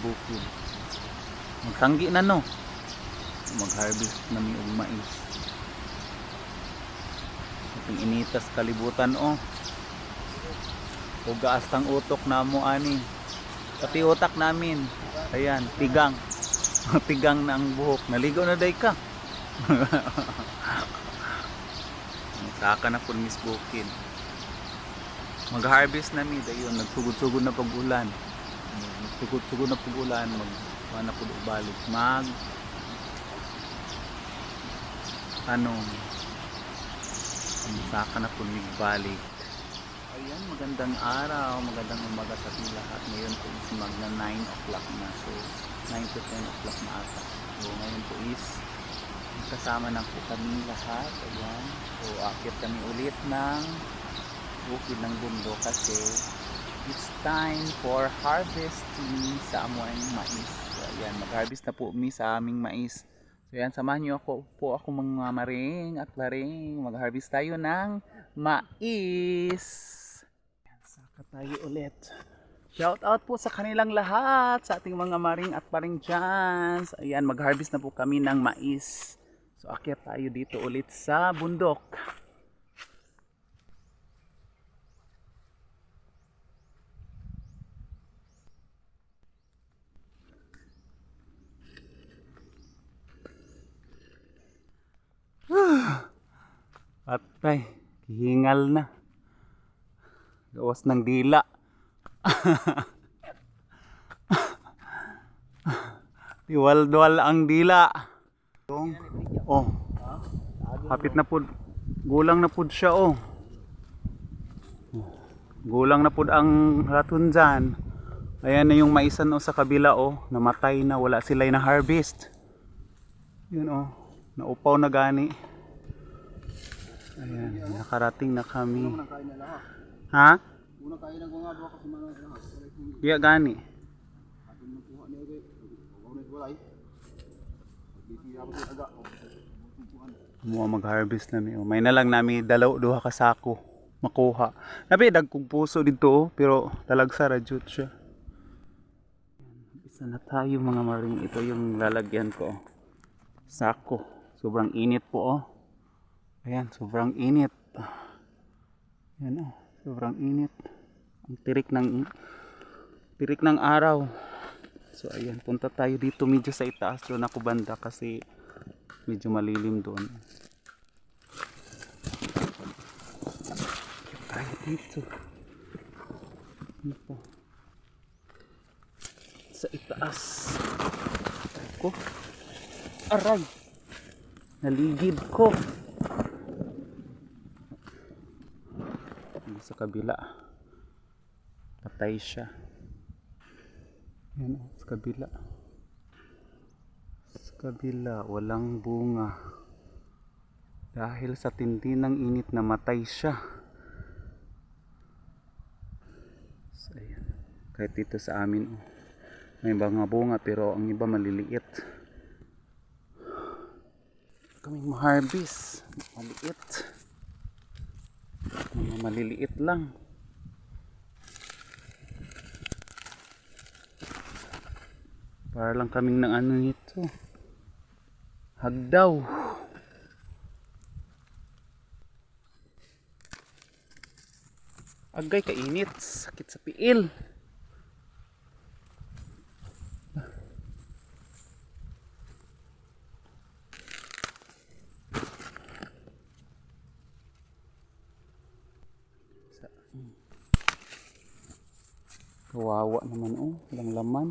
bukid. Magsanggi na no. Mag-harvest nami og mais. Ating initas kalibutan oh. O gaas tang utok na mo ani. Pati utak namin. Ayan, tigang. tigang na ang buhok. Naligo na day ka. Saka na po Miss Bukid. Mag-harvest na mi dayon nagsugod-sugod na pag-ulan. Nagsugod-sugod na pag-ulan mag na po balik. Mag ano saka na po balik. Ayan, magandang araw, magandang umaga sa ating lahat. Ngayon po is magna 9 o'clock na. So, 9 to 10 o'clock na ata. So, ngayon po is kasama na po kami lahat. Ayan. So, akit kami ulit ng bukid ng bundok kasi it's time for harvesting sa amuang mais. So, ayan, mag-harvest na po kami sa aming mais. So, ayan, samahan niyo ako po ako mga maring at laring. Mag-harvest tayo ng mais. Ayan, Saka tayo ulit. Shout out po sa kanilang lahat, sa ating mga maring at paring dyan. So, ayan, mag-harvest na po kami ng mais. So, akyat tayo dito ulit sa bundok. Patay, hihingal na. Gawas ng dila. Tiwal-duwal ang dila. Oh, hapit na pud. Gulang na pud siya oh. Gulang na pud ang raton dyan. Ayan na yung maisan oh, sa kabila oh. Namatay na, wala sila na harvest. Yun oh, naupaw na gani. Ayan, nakarating na kami. Ha? Una kayo nang mga duwa kasi mga lahat. Iya gani. Aga. Mo mag-harvest na mi. oh. May na lang nami dalaw duha ka sako makuha. Nabi dagkog puso dito oh, pero talagsa ra jud siya. Isa na tayo mga maring ito yung lalagyan ko. oh. Sako. Sobrang init po oh. Ayan, sobrang init. Ayan oh, sobrang init. Ang tirik ng tirik ng araw. So ayan, punta tayo dito medyo sa itaas doon ako banda kasi medyo malilim doon. Tayo dito. Dito. Sa itaas. Ako. Aray. Naligid ko. Ano Sa kabila. Patay siya. Yan oh, sa kabila. Sa kabila, walang bunga. Dahil sa tindi ng init namatay siya. So, ayan. Kahit dito sa amin, oh, may mga bunga pero ang iba maliliit. Kaming ma-harvest. Maliit. Mga maliliit lang. Para lang kaming ng ano nito. Hagdaw. Agay kainit. Sakit sa piil. Sa- hmm. Kawawa naman oh. Walang laman.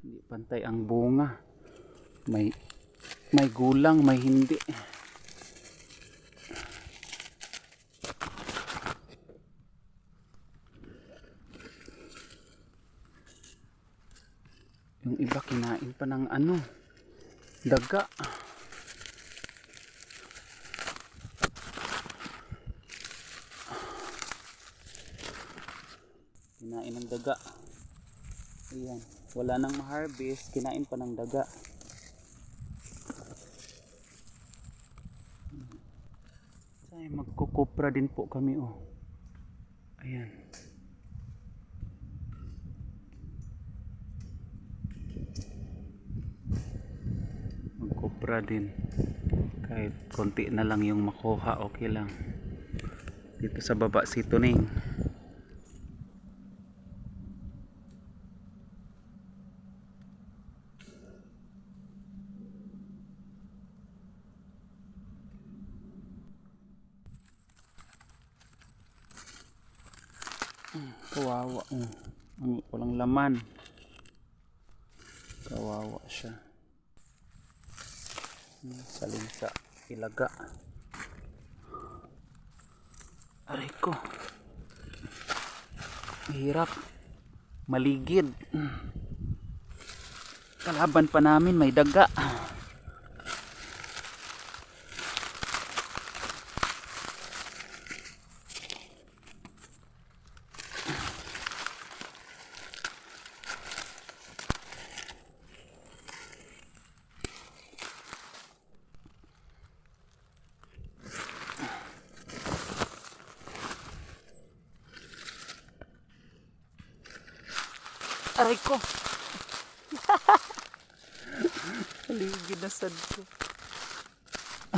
Hindi pantay ang bunga. May may gulang, may hindi. Yung iba kinain pa ng ano, daga. Kinain daga. Ayan. Wala nang ma-harvest. Kinain pa ng daga. Ay magkukupra din po kami oh. Ayan. Magkupra din. Kahit konti na lang yung makuha okay lang. Dito sa baba si Tuning. Laman. Kawawa siya. Hmm, Saling sa ilaga. Aray ko. Hirap. Maligid. Hmm. Kalaban pa namin may daga. Aray ko. Maligid na sad ko.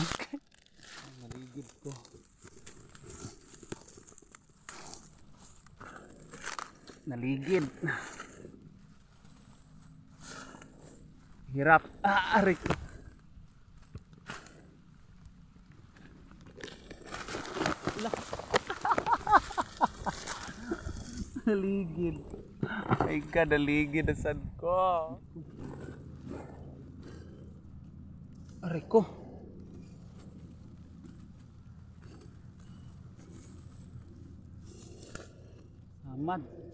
Okay. Maligid ko. Naligid. Hirap. Ah, aray ko. Naligid. Ay ka, naligid na sad ko. Aray ko. Samad.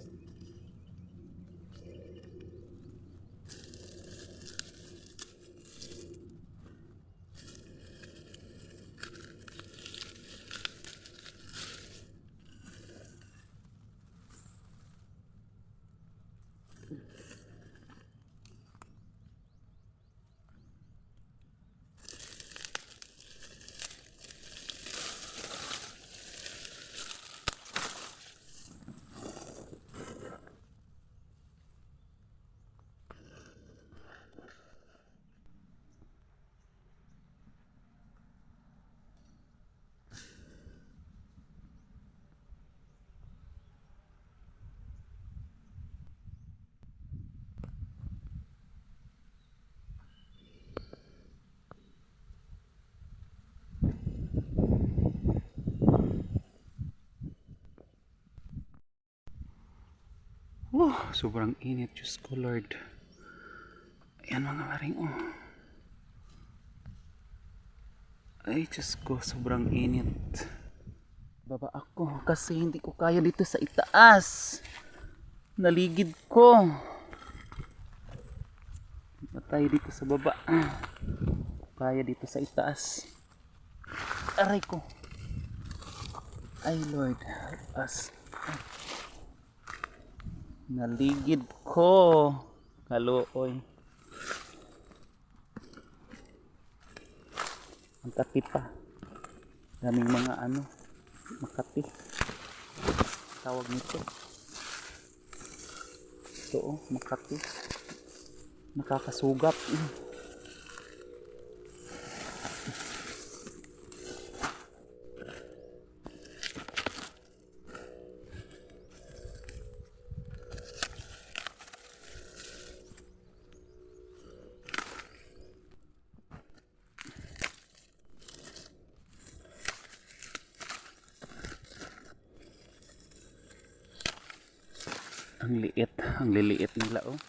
Oh, sobrang init. Diyos ko, Lord. Ayan mga maring, oh. Ay, Diyos ko, sobrang init. Baba ako kasi hindi ko kaya dito sa itaas. Naligid ko. Patay dito sa baba. Kaya dito sa itaas. Aray ko. Ay, Lord. help us. Naligid ko. Kaluoy. Ang kati pa. Daming mga ano. Makati. Tawag nito. Ito oh, makati. Nakakasugat. Mm. Ang liit. Ang liliit nila oh.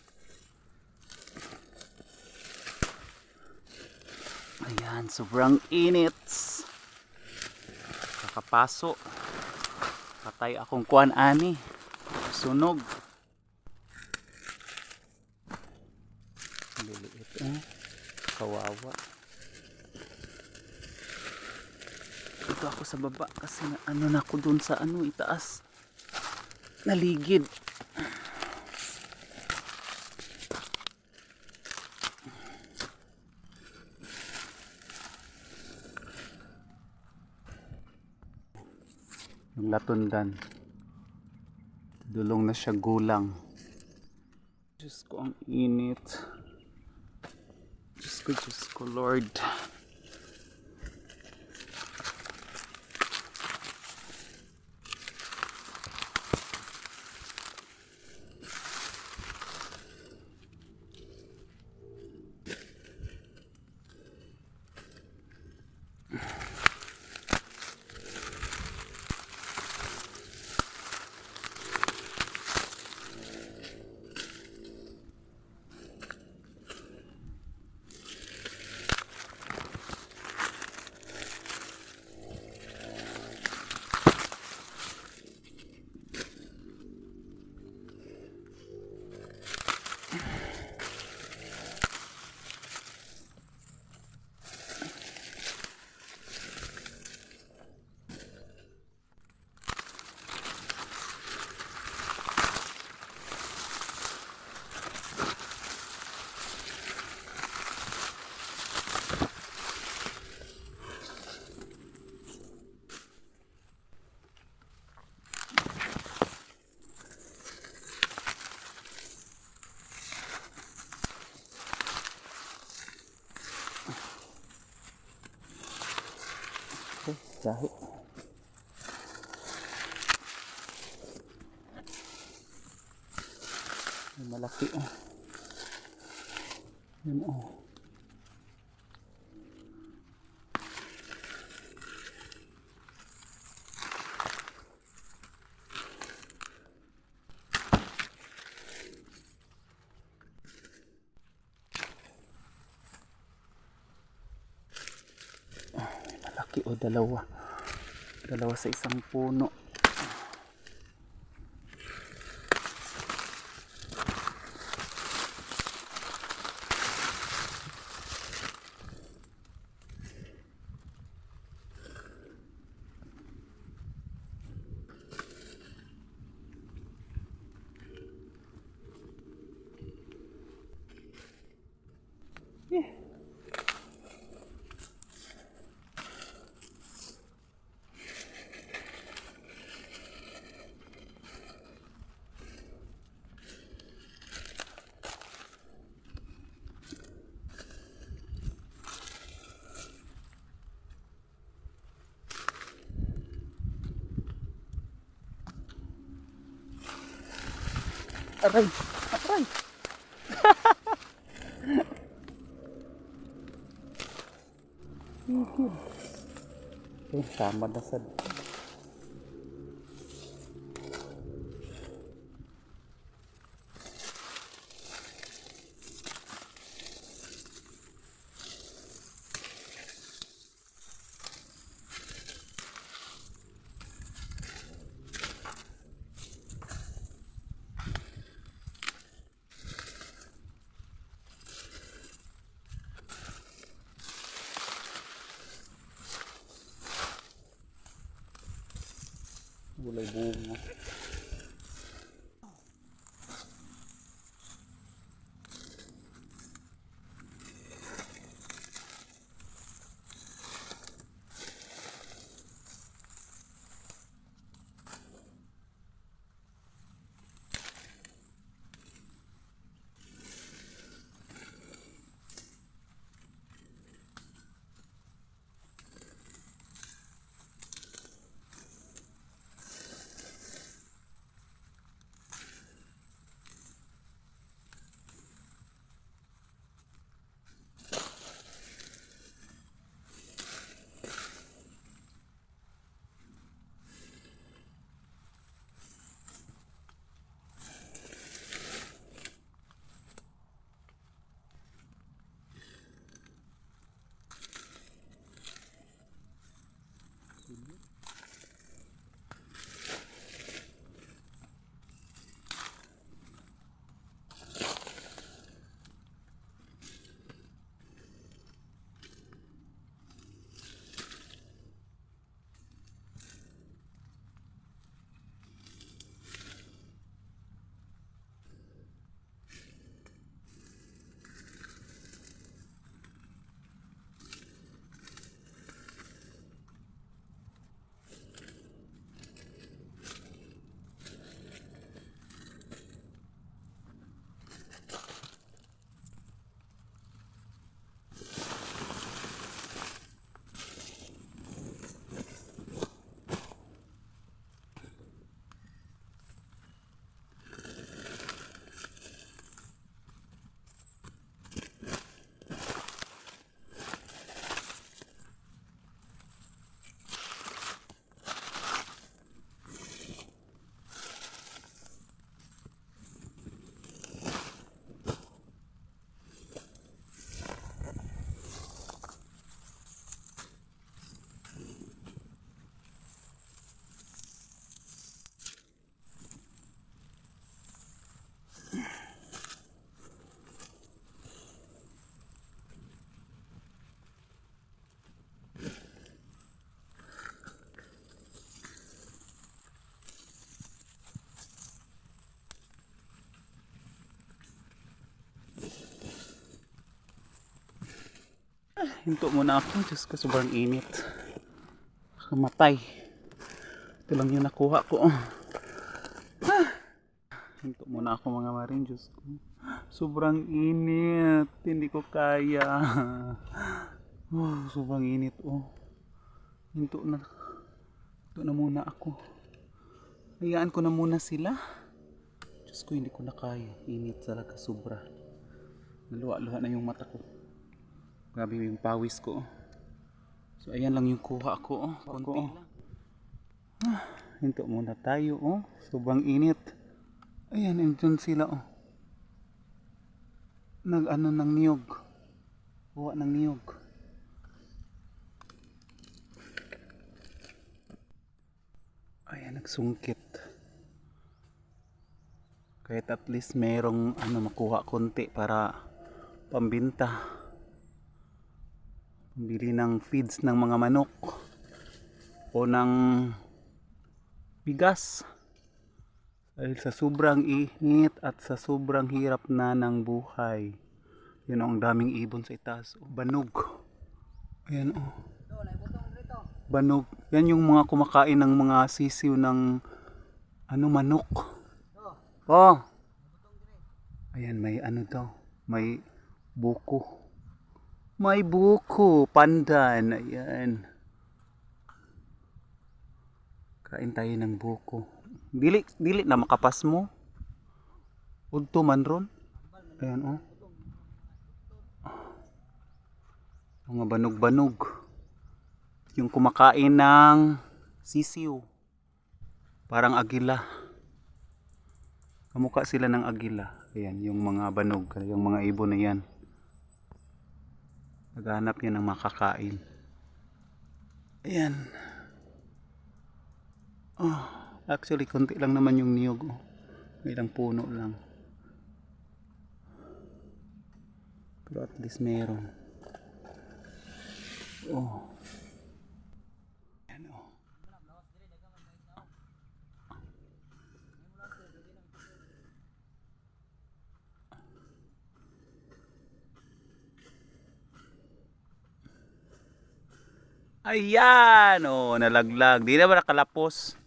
Ayan, sobrang init. Kakapaso. Patay akong kuan ani. Sunog. Liliit eh. Kawawa. Dito ako sa baba kasi na, ano na ako dun sa ano itaas. Naligid. Latundan. Dulong na siya gulang. Diyos ko, ang init. Diyos ko, Diyos ko, Lord. May malaki oh. Yun oh. Malaki o dalawa. Dalawa sa isang puno. Aray! Aray! Higil. Eh, sama na sad. Gulay bunga. Hinto muna ako. Diyos ko, sobrang init. Kamatay. Ito lang yung nakuha ko. Ah. Hinto muna ako mga marin. Diyos ko. Sobrang init. Hindi ko kaya. Oh, sobrang init. Oh. Hinto na. Hinto na muna ako. Hayaan ko na muna sila. Diyos ko, hindi ko na kaya. Init talaga, sobra. Naluwa-luwa na yung mata ko. Grabe yung pawis ko. So, ayan lang yung kuha ko. Oh. Konti lang. Ah, hinto muna tayo. Oh. Sobrang init. Ayan, andyan sila. Oh. Nag-ano ng niyog. Kuha ng niyog. Ayan, nagsungkit. Kahit at least merong ano makuha konti para pambinta. Pambili ng feeds ng mga manok o ng bigas. Dahil sa sobrang init at sa sobrang hirap na ng buhay. Yun ang daming ibon sa itaas. Banog. Ayan oh. Banog. Yan yung mga kumakain ng mga sisiw ng ano manok. Oh. Ayan, may ano daw. May buko. May buko. Pandan. Ayan. Kain tayo ng buko. Dili, dili na makapas mo. Udto man ron. Ayan, oh. Mga banog-banog. Yung kumakain ng sisiw. Parang agila. Kamukha sila ng agila. Ayan, yung mga banog, yung mga ibon na yan. Naghanap yan ng makakain. Ayan. Oh, actually, konti lang naman yung niyog. Oh. Ilang puno lang. Pero at least meron. Oh. Ayan, oh. Ayan, oh, nalaglag. Di naman nakalapos.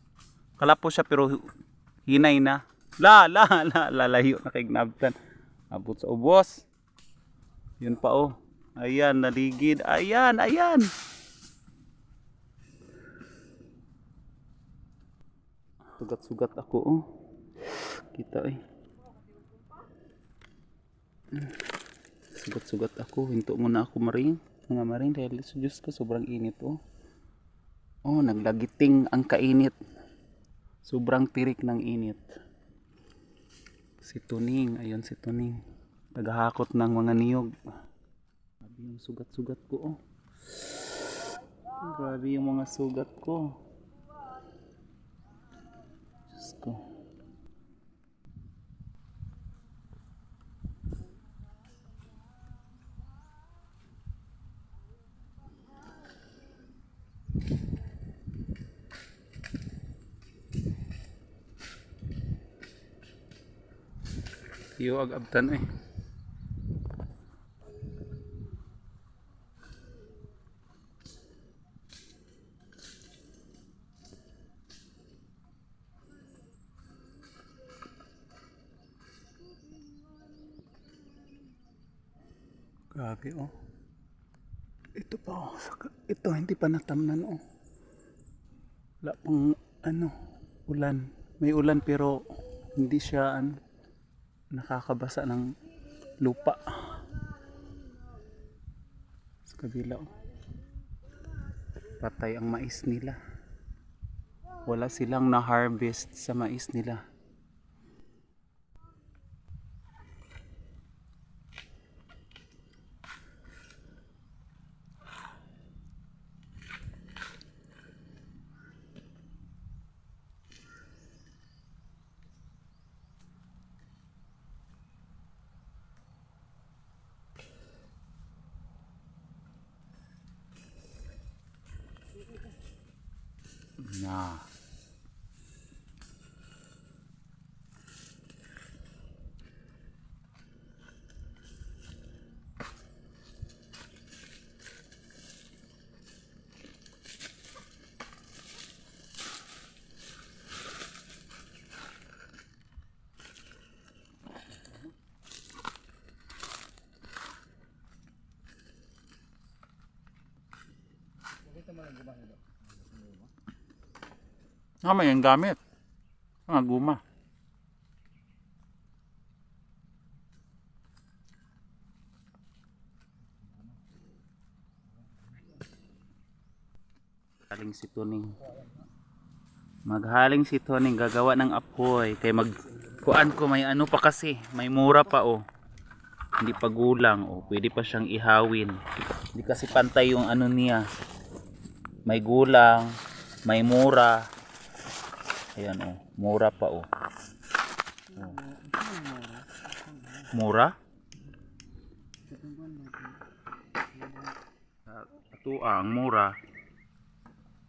Kalapos siya pero hinay na. La, la, la, lalayo na kay Gnabtan. Abot sa ubos. Yun pa oh. Ayan, naligid. Ayan, ayan. Sugat-sugat ako oh. Kita eh. Sugat-sugat ako. Hinto muna ako maring. Mga maring dahil sa Diyos ko sobrang init oh. Oh, naglagiting ang kainit. Sobrang tirik ng init. Si Tuning, ayun si Tuning. Naghahakot ng mga niyog. Grabe yung sugat-sugat ko oh. Grabe yung mga sugat ko. Diyos ko. Iyo ag abtan eh. Grabe oh. Ito pa oh. Ito hindi pa natamnan oh. Wala pang ano ulan. May ulan pero hindi siya ano nakakabasa ng lupa. Sa kabila oh. patay ang mais nila. Wala silang na-harvest sa mais nila na Ah, may ang gamit. Mga guma. Haling si Tuning. Maghaling si Tuning gagawa ng apoy kay mag kuan ko may ano pa kasi, may mura pa oh. Hindi pa gulang oh, pwede pa siyang ihawin. Hindi kasi pantay yung ano niya. May gulang, may mura. Ayan oh, mura pa oh. oh. Mura? Ito ang mura.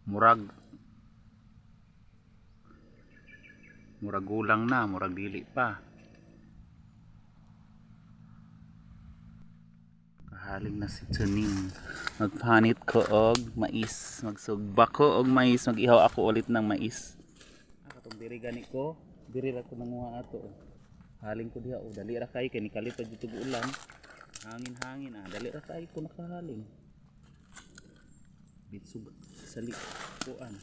Murag Murag gulang na, murag dili pa. Kahaling na si Tuning. Magpanit ko og mais. Magsugba ko og mais. Mag-ihaw ako ulit ng mais. Katong diri gani ko. Diri ra ko nanguha ato. Haling ko diha. Oh, dali ra kay kay nikalit pa dito ulan. Hangin-hangin ah. Dali ra kay ko nakahaling. Bitsug sali kuan.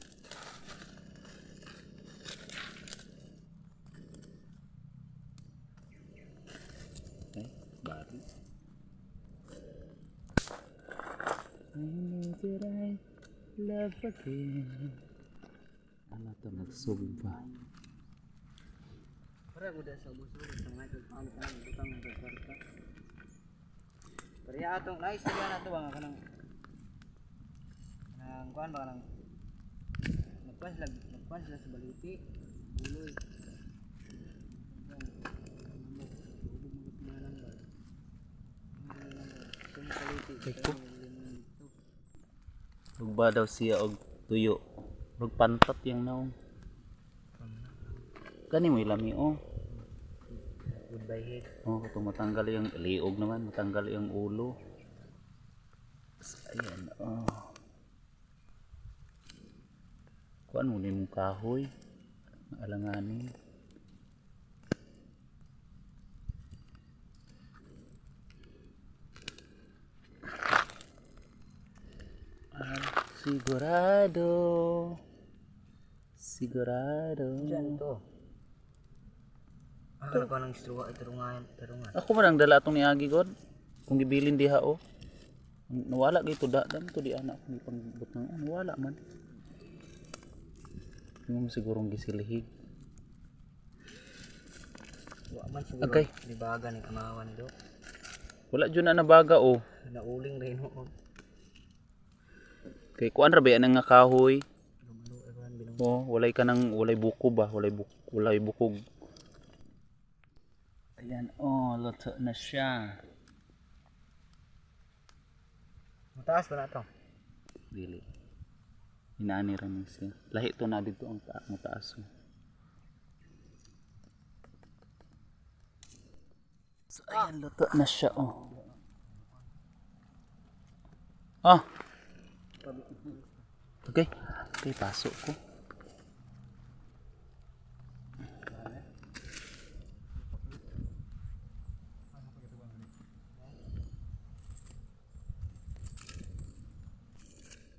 I know that I love again. Ano to nagsugba? Para ko sa busuro sa mga kagpalit na butang ng pagkarta. Pero ya atong naistorya na to nga kanang nang kuan ba kanang nagkuan sila nagkuan sila sa baliti buloy. Ugba daw siya og tuyo. Ug pantat yang naong. Kani mo ilami oh. Goodbye head. Oh, kung matanggal yung liog naman, matanggal yung ulo. Ayan, oh. Kuan mo ni mong kahoy. Alanganin. Ah, sigurado. Sigurado. Diyan to. Ah, ano ko nang istruwa iturungan turungan. Ako man ang dala atong niagi god. Kung gibilin diha o. Nawala gito da dam to di anak ni pangbut ng ano wala man. Mo sigurong gisilihig. Wa man siguro. Okay. Libaga ni kamawan do. Wala jud na nabaga o. Nauling rin ho. Kay kuan ra ba yan nga kahoy? Oh, walay ka nang walay buko ba? Walay buk walay bukog. Ayan, oh, luto na siya. Mataas ba na to? Dili. Inaani ra man siya. Lahi to na dito ang ta ang taas. oh. So, ayan, luto na siya, oh. Ah! Okay. Okay, pasok ko.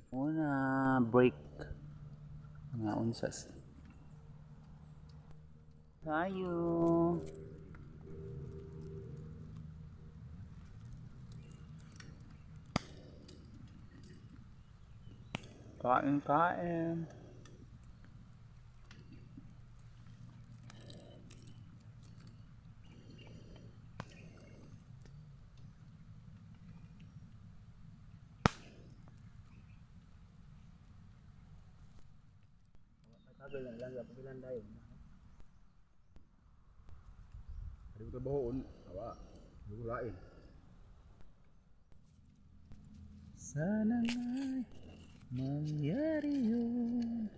Una, break. Mga unsas. Tayo. Kain, kain. Sabi lang lang pagilan dayo. Hari mo trabahoon, awa. Hindi lain. Sana nga'y mangyari yun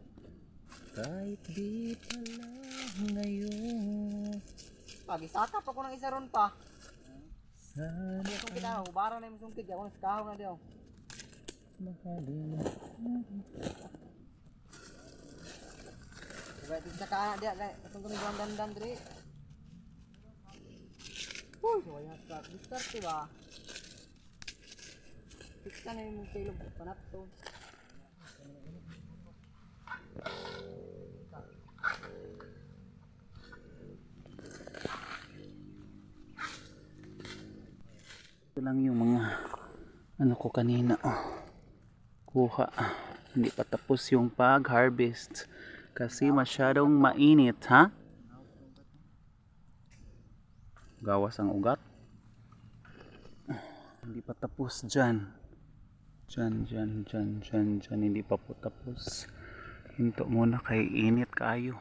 Kahit di pala ngayon Pagisaka pa ko ng isa ron pa. Sana Hindi sungkit na, hubara na yung sungkit. Ako na sa kahong na diyo. mahalin Diba ito sa kaana diya. Itong kami buwan dandan diri. Uy, so ayan sa discard diba? Fix ka na yung kilog panat to. Ito lang yung mga ano ko kanina. Oh. Kuha. Hindi pa tapos yung pag-harvest. Kasi masyadong mainit, ha? Gawas ang ugat. Hindi pa tapos dyan. Dyan, dyan, dyan, dyan, dyan. Hindi pa po tapos. Hinto muna kay init kayo.